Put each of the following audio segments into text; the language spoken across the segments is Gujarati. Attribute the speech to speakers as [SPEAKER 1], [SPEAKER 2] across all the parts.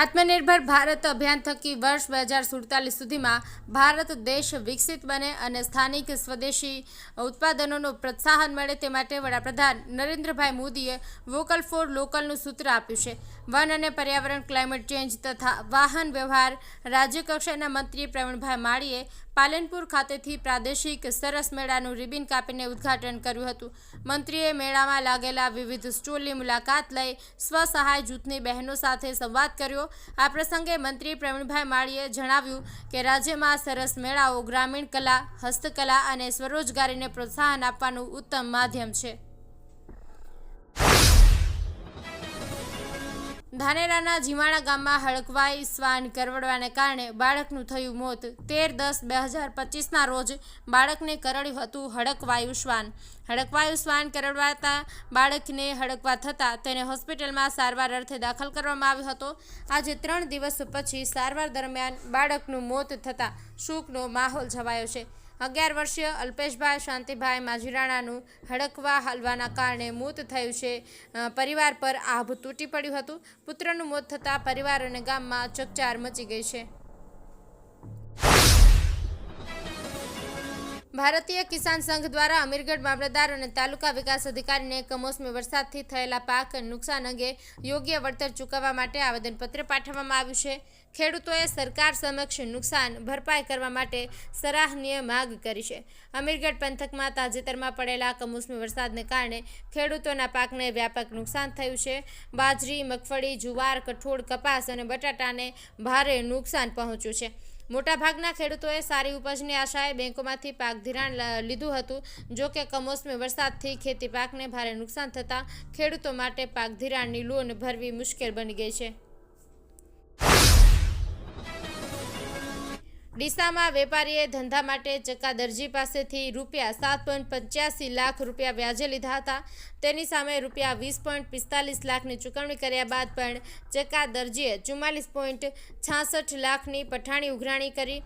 [SPEAKER 1] આત્મનિર્ભર ભારત અભિયાન થકી વર્ષ બે હજાર સુડતાલીસ સુધીમાં ભારત દેશ વિકસિત બને અને સ્થાનિક સ્વદેશી ઉત્પાદનોનું પ્રોત્સાહન મળે તે માટે વડાપ્રધાન નરેન્દ્રભાઈ મોદીએ વોકલ ફોર લોકલનું સૂત્ર આપ્યું છે. વન અને પર્યાવરણ, ક્લાઇમેટ ચેન્જ તથા વાહન વ્યવહાર રાજ્યકક્ષાના મંત્રી પ્રવીણભાઈ માળીએ પાલનપુર ખાતેથી પ્રાદેશિક સરસ મેળાનું રિબિન કાપીને ઉદ્ઘાટન કર્યું હતું. મંત્રીએ મેળામાં લાગેલા વિવિધ સ્ટોલની મુલાકાત લઈ સ્વસહાય જૂથની બહેનો સાથે સંવાદ કર્યો. આ પ્રસંગે મંત્રી પ્રવીણભાઈ માળીએ જણાવ્યું કે રાજ્યમાં સરસ મેળાઓ, ગ્રામીણ કલા, હસ્તકલા અને સ્વરોજગારીને પ્રોત્સાહન આપવાનું ઉત્તમ માધ્યમ છે. ધાનેરાના જીવાણા ગામમાં હડકવાઈ શ્વાન કરવડવાને કારણે બાળકનું થયું મોત. તેર દસ બે હજાર પચીસના રોજ બાળકને કરડ્યું હતું હડકવાયુ શ્વાન. હડકવાયુ શ્વાન કરડવાતા બાળકને હડકવા થતાં તેને હોસ્પિટલમાં સારવાર અર્થે દાખલ કરવામાં આવ્યો હતો. આજે ત્રણ દિવસ પછી સારવાર દરમિયાન બાળકનું મોત થતાં શોકનો માહોલ છવાયો છે. અગિયાર વર્ષીય અલ્પેશભાઈ શાંતિભાઈ માજીરાણાનું હડકવા હલવાના કારણે મોત થયું છે. પરિવાર પર આભ તૂટી પડ્યું હતું. પુત્રનું મોત થતાં પરિવાર અને ગામમાં ચકચાર મચી ગઈ છે. ભારતીય કિસાન સંઘ દ્વારા અમીરગઢ મામલતદાર અને તાલુકા વિકાસ અધિકારીને કમોસમી વરસાદથી થયેલા પાક નુકસાન અંગે યોગ્ય વળતર ચૂકવવા માટે આવેદનપત્ર પાઠવવામાં આવ્યું છે. ખેડૂતોએ સરકાર સમક્ષ નુકસાન ભરપાઈ કરવા માટે સરાહનીય માગ કરી છે. અમીરગઢ પંથકમાં તાજેતરમાં પડેલા કમોસમી વરસાદને કારણે ખેડૂતોના પાકને વ્યાપક નુકસાન થયું છે. બાજરી, મગફળી, જુવાર, કઠોળ, કપાસ અને બટાટાને ભારે નુકસાન પહોંચ્યું છે. મોટાભાગના ખેડૂતોએ સારી ઉપજની આશાએ બેંકોમાંથી પાક ધિરાણ લીધું હતું. જો કે કમોસમી વરસાદથી ખેતી પાકને ભારે નુકસાન થતાં ખેડૂતો માટે પાક ધિરાણની લોન ભરવી મુશ્કેલ બની ગઈ છે. ડીસામાં વેપારીએ ધંધા માટે ચક્કા દરજી પાસેથી રૂપિયા સાત પોઈન્ટ પંચ્યાસી લાખ રૂપિયા વ્યાજે લીધા હતા. તેની સામે રૂપિયા વીસ પોઈન્ટ પિસ્તાલીસ લાખની ચૂકવણી કર્યા બાદ પણ ચક્કા દરજીએ ચુમ્માલીસ પોઈન્ટ છાસઠ લાખની પઠાણી ઉઘરાણી કરી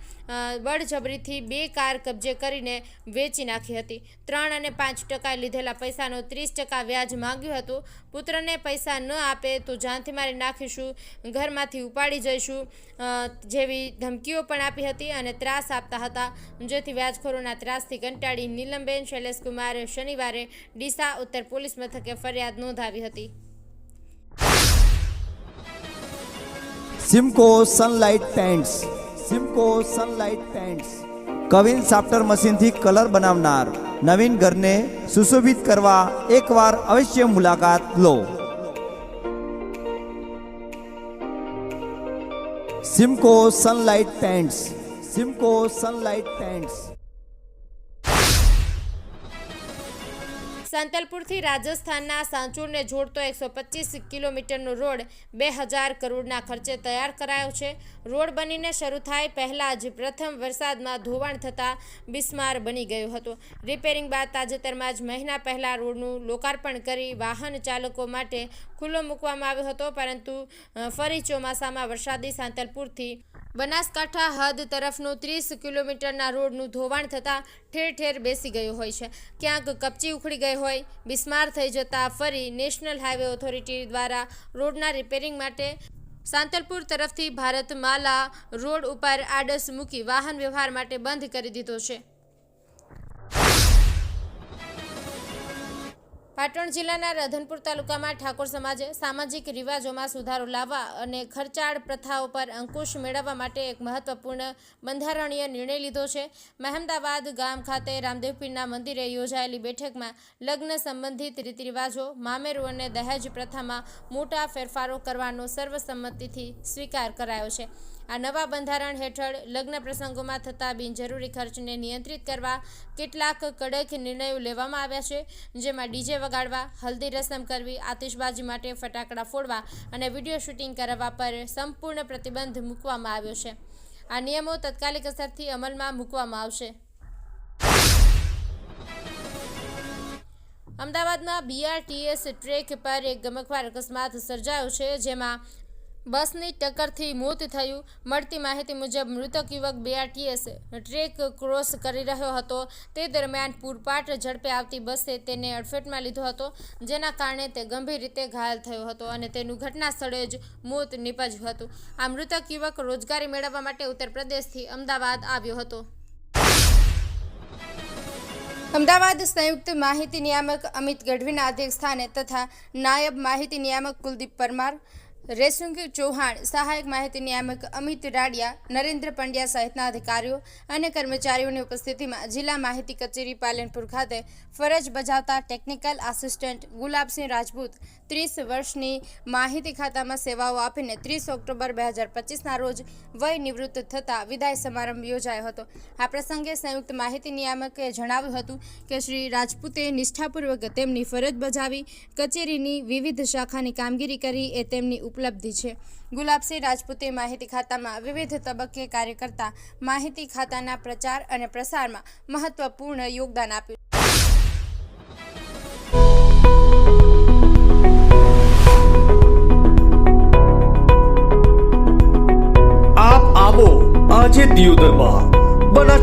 [SPEAKER 1] બળજબરીથી બે કાર કબજે કરીને વેચી નાખી હતી. ત્રણ અને પાંચ ટકા લીધેલા પૈસાનો ત્રીસ ટકા વ્યાજ માંગ્યું હતું. પુત્રને પૈસા ન આપે તો જાનથી મારી નાખીશું, ઘરમાંથી ઉપાડી જઈશું જેવી ધમકીઓ પણ આપી હતી. અને ત્રાસ આપતા હતા. જેથી વ્યાજખોરોના ત્રાસથી કંટાળી નીલમબેન શૈલેષકુમારે શનિવારે ડીસા ઉત્તર પોલીસ મથકે ફરિયાદ નોંધાવી હતી.
[SPEAKER 2] Simco sunlight paints Simco sunlight paints queen સાફ્ટર મશીનથી કલર બનાવનાર નવીન ઘરને સુશોભિત કરવા એકવાર અવશ્ય મુલાકાત લો. Simco sunlight paints Simco sunlight paints
[SPEAKER 1] સાંતલપુરથી રાજસ્થાનના સાંચુરને જોડતો એકસો પચીસ કિલોમીટરનો રોડ બે હજાર કરોડના ખર્ચે તૈયાર કરાયો છે. રોડ બનીને શરૂ થાય પહેલાં જ પ્રથમ વરસાદમાં ધોવાણ થતાં બિસ્માર બની ગયો હતો. રિપેરિંગ બાદ તાજેતરમાં જ મહિના પહેલાં રોડનું લોકાર્પણ કરી વાહન ચાલકો માટે ખુલ્લો મૂકવામાં આવ્યો હતો, પરંતુ ફરી ચોમાસામાં વરસાદી સાંતલપુરથી બનાસકાંઠા હદ તરફનું ત્રીસ કિલોમીટરના રોડનું ધોવાણ થતાં ઠેર ઠેર બેસી ગયું હોય છે. ક્યાંક કપચી ઉખડી ગઈ હોય. બિસ્માર થઈ જતાં ફરી નેશનલ હાઈવે ઓથોરિટી દ્વારા રોડના રિપેરિંગ માટે સાંતલપુર તરફથી ભારત માલા રોડ ઉપર આડસ મૂકી વાહન વ્યવહાર માટે બંધ કરી દીધો છે. પાટણ જિલ્લાના રાધનપુર તાલુકામાં ઠાકોર સમાજે સામાજિક રિવાજોમાં સુધારો લાવવા અને ખર્ચાળ પ્રથાઓ પર અંકુશ મેળવવા માટે એક મહત્વપૂર્ણ બંધારણીય નિર્ણય લીધો છે. મહેમદાવાદ ગામ ખાતે રામદેવપીરના મંદિરે યોજાયેલી બેઠકમાં લગ્ન સંબંધિત રીતિરિવાજો, મામેરું અને દહેજ પ્રથામાં મોટા ફેરફારો કરવાનો સર્વસંમતિથી સ્વીકાર કરાયો છે. આ નવા બંધારણ હેઠળ લગ્ન પ્રસંગોમાં થતા બિનજરૂરી ખર્ચને નિયંત્રિત કરવા કેટલાક કડક નિર્ણયો લેવામાં આવ્યા છે, જેમાં ડીજે વગાડવા, હલ્દી રસમ કરવી, આતિશબાજી માટે ફટાકડા ફોડવા અને વીડિયો શૂટિંગ કરાવવા પર સંપૂર્ણ પ્રતિબંધ મૂકવામાં આવ્યો છે. આ નિયમો તત્કાલિક અસરથી અમલમાં મૂકવામાં આવશે. અમદાવાદમાં બીઆરટીએસ ટ્રેક પર એક ગમકવાર અકસ્માત સર્જાયો છે, જેમાં બસની ટક્કરથી મોત થયું. મળતી માહિતી મુજબ, મૃતક યુવક બીઆરટીએસ ટ્રેક ક્રોસ કરી રહ્યો હતો. તે દરમિયાન પૂરપાટ ઝડપે આવતી બસે તેને અડફેટમાં લીધો હતો, જેના કારણે તે ગંભીર રીતે ઘાયલ થયો હતો અને તેનું ઘટના સ્થળે જ મોત નીપજ્યું હતું. આ મૃતક યુવક રોજગારી મેળવવા માટે ઉત્તર પ્રદેશથી અમદાવાદ આવ્યો હતો. અમદાવાદ સંયુક્ત માહિતી નિયામક અમિત ગઢવીના અધ્યક્ષસ્થાને તથા નાયબ માહિતી નિયામક કુલદીપ પરમાર રેસુંગ ચૌહાણ, સહાયક માહિતી નિયામક અમિત રાડિયા, નરેન્દ્ર પંડ્યા સહિતના અધિકારીઓ અને કર્મચારીઓની ઉપસ્થિતિમાં જિલ્લા માહિતી કચેરી પાલનપુર ખાતે ફરજ બજાવતા ટેકનિકલ આસિસ્ટન્ટ ગુલાબસિંહ રાજપૂત ત્રીસ વર્ષની માહિતી ખાતામાં સેવાઓ આપીને ત્રીસ ઓક્ટોબર બે હજાર પચીસના રોજ વય નિવૃત્ત થતાં વિદાય સમારંભ યોજાયો હતો. આ પ્રસંગે સંયુક્ત માહિતી નિયામકે જણાવ્યું હતું કે શ્રી રાજપૂતે નિષ્ઠાપૂર્વક તેમની ફરજ બજાવી કચેરીની વિવિધ શાખાની કામગીરી કરી, એ તેમની ઉપલબ્ધિ છે. ગુલાબસિંહ રાજપૂતે માહિતી ખાતામાં વિવિધ તબક્કે કાર્ય કરતા માહિતી ખાતાના પ્રચાર અને પ્રસારમાં મહત્વપૂર્ણ યોગદાન આપ્યું.
[SPEAKER 3] આપ આજે દીવ બનાસ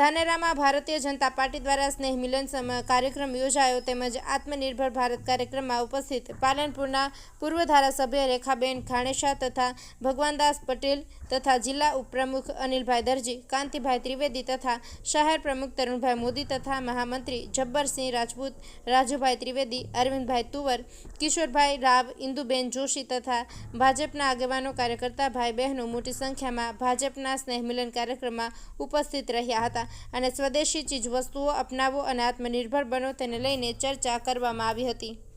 [SPEAKER 1] ધાનેરામાં ભારતીય જનતા પાર્ટી દ્વારા સ્નેહ મિલન કાર્યક્રમ યોજાયો તેમજ આત્મનિર્ભર ભારત કાર્યક્રમમાં ઉપસ્થિત પાલનપુરના પૂર્વ ધારાસભ્ય રેખાબેન ખાણેશા તથા ભગવાનદાસ પટેલ તથા જિલ્લા ઉપપ્રમુખ અનિલભાઈ દરજી, કાંતિભાઈ ત્રિવેદી તથા શહેર પ્રમુખ તરુણભાઈ મોદી તથા મહામંત્રી જબ્બરસિંહ રાજપૂત, રાજુભાઈ ત્રિવેદી, અરવિંદભાઈ તુવર, કિશોરભાઈ રાવ, ઇન્દુબેન જોશી તથા ભાજપના આગેવાનો કાર્યકર્તા ભાઈ બહેનો મોટી સંખ્યામાં ભાજપના સ્નેહ મિલન કાર્યક્રમમાં ઉપસ્થિત રહ્યા હતા. અને સ્વદેશી ચીજવસ્તુઓ અપનાવો અને આત્મનિર્ભર બનો તેને લઈને ચર્ચા કરવામાં આવી હતી.